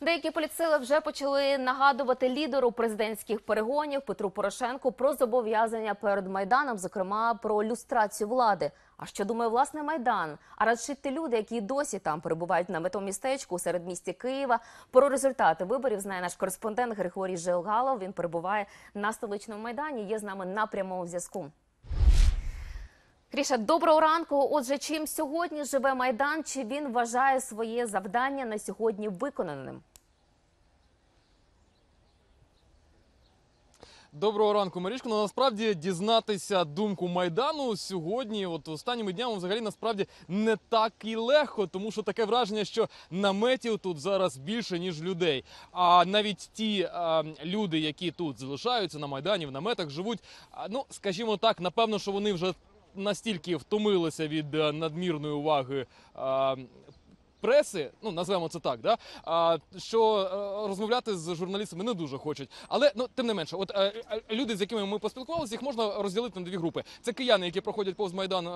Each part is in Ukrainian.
Деякі політсили вже почали нагадувати лідеру президентських перегонів Петру Порошенку про зобов'язання перед майданом, зокрема про люстрацію влади. А що думає власне майдан? А радше ті люди, які досі там перебувають на метому містечку у середмісті Києва. Про результати виборів знає наш кореспондент Григорій Жилгалов. Він перебуває на столичному майдані. Є з нами на прямому зв'язку. Кріша, доброго ранку. Отже, чим сьогодні живе майдан? Чи він вважає своє завдання на сьогодні виконаним? Доброго ранку, Марічко. Ну, насправді дізнатися думку майдану сьогодні, от останніми днями, взагалі насправді не так і легко, тому що таке враження, що наметів тут зараз більше ніж людей. А навіть ті а, люди, які тут залишаються на майдані, в наметах живуть. а, ну скажімо так, напевно, що вони вже настільки втомилися від е, надмірної уваги. а, Преси, ну назвемо це так, да а, що е, розмовляти з журналістами не дуже хочуть. Але ну тим не менше, от е, е, люди, з якими ми поспілкувалися, їх можна розділити на дві групи. Це кияни, які проходять повз майдан е,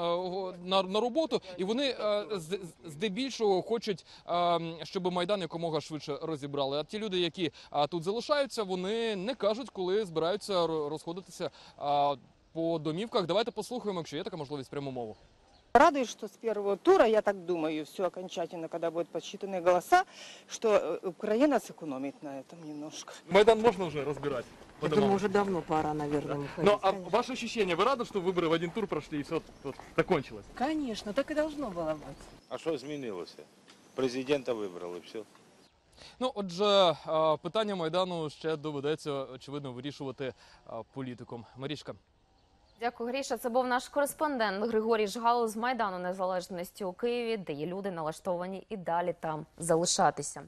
на, на роботу, і вони е, з- здебільшого хочуть, е, щоб майдан якомога швидше розібрали. А ті люди, які е, тут залишаються, вони не кажуть, коли збираються розходитися е, по домівках. Давайте послухаємо, якщо є така можливість пряму мову. Радует, что с первого тура, я так думаю, все окончательно, когда будут подсчитаны голоса, что э, Украина сэкономит на этом немножко. Майдан можна вже розбирати. Я думаю, уже давно пора, наверное, выходить. Ну, а конечно. ваше ощущение, вы рады, что выборы в один тур прошли и все вот, закончилось? Конечно, так и должно было быть. А що змінилося? Президента вибрали, все. Ну, отже, е, питання Майдану ще доведеться, очевидно, вирішувати е, політиком. Марічка. Дякую, Гріша. Це був наш кореспондент Григорій Жгало з Майдану Незалежності у Києві, де є люди налаштовані і далі там залишатися.